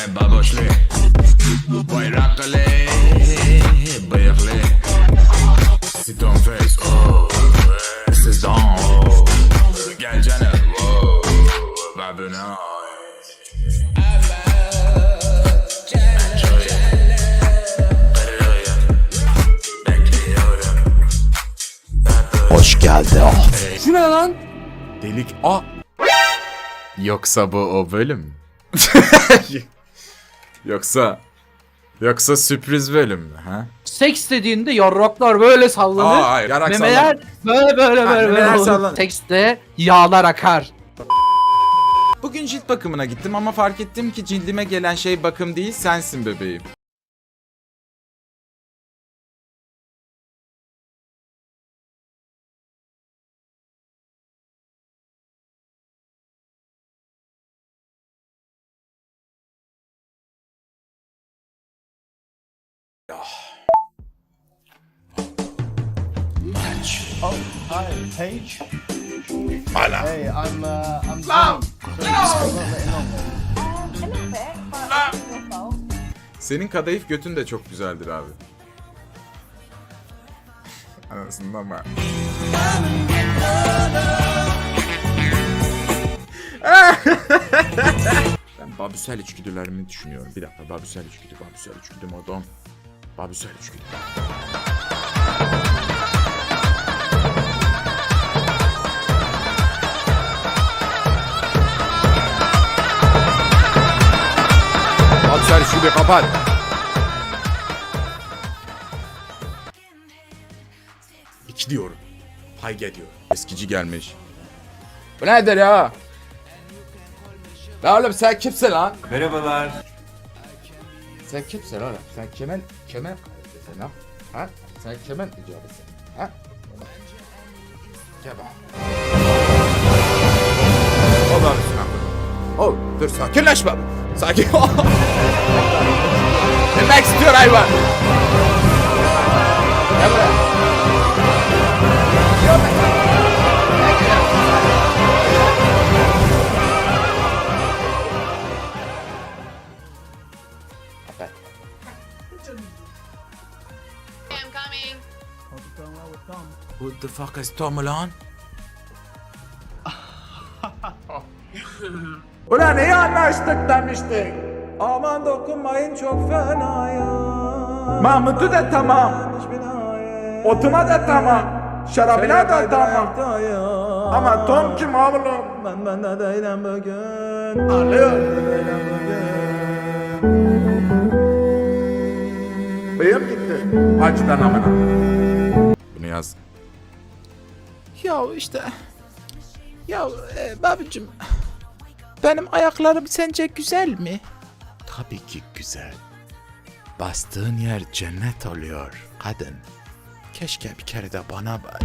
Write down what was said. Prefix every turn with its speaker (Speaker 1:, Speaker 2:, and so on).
Speaker 1: E baboşlu Bayraklı Bıyıklı Siton face oh. Siz don oh. Gel canım oh. Babına
Speaker 2: Hoş geldin.
Speaker 3: Şu ne lan?
Speaker 1: Delik a. Yoksa bu o bölüm Yoksa Yoksa sürpriz bölüm mü ha?
Speaker 3: Seks dediğinde yarraklar böyle sallanır.
Speaker 1: Aa, hayır, yarak
Speaker 3: memeler böyle böyle
Speaker 1: Ha,
Speaker 3: böyle
Speaker 1: memeler
Speaker 3: böyle
Speaker 1: sallanır.
Speaker 3: Sekste yağlar akar.
Speaker 1: Bugün cilt bakımına gittim ama fark ettim ki cildime gelen şey bakım değil sensin bebeğim.
Speaker 4: Oh, hi, Paige. Hey, I'm, uh, I'm Mom!
Speaker 1: Senin kadayıf götün de çok güzeldir abi. Anasını ama. ben Babüsel içgüdülerimi düşünüyorum. Bir dakika Babüsel içgüdü, Babüsel içgüdü modon. Babüsel içgüdü. Babüsel içgüdü kapat. İki diyorum. Payge diyorum. Eskici gelmiş. Bu nedir ya? La oğlum sen kimsin lan?
Speaker 5: Merhabalar.
Speaker 1: Sen kimsin oğlum? Sen kimin kimin kardeşisin lan? Ha? Sen kimin icabısın? Ha? Ol abi sen. Ol dur sakinleşme. Sakin ol. Demek istiyor hayvan.
Speaker 6: I'm coming.
Speaker 1: Who the fuck is Tom lan? Ulan iyi anlaştık demiştik. Aman dokunmayın çok fena ya. Mahmut'u da tamam. Otuma da tamam. Şarabına da tamam. Ama Tom kim oğlum? Ben ben de değilim bugün. Alıyor. Açtan amına. Bunu yaz.
Speaker 7: Ya işte. Ya e, babacım. Benim ayaklarım sence güzel mi?
Speaker 1: Tabii ki güzel. Bastığın yer cennet oluyor kadın. Keşke bir kere de bana bak.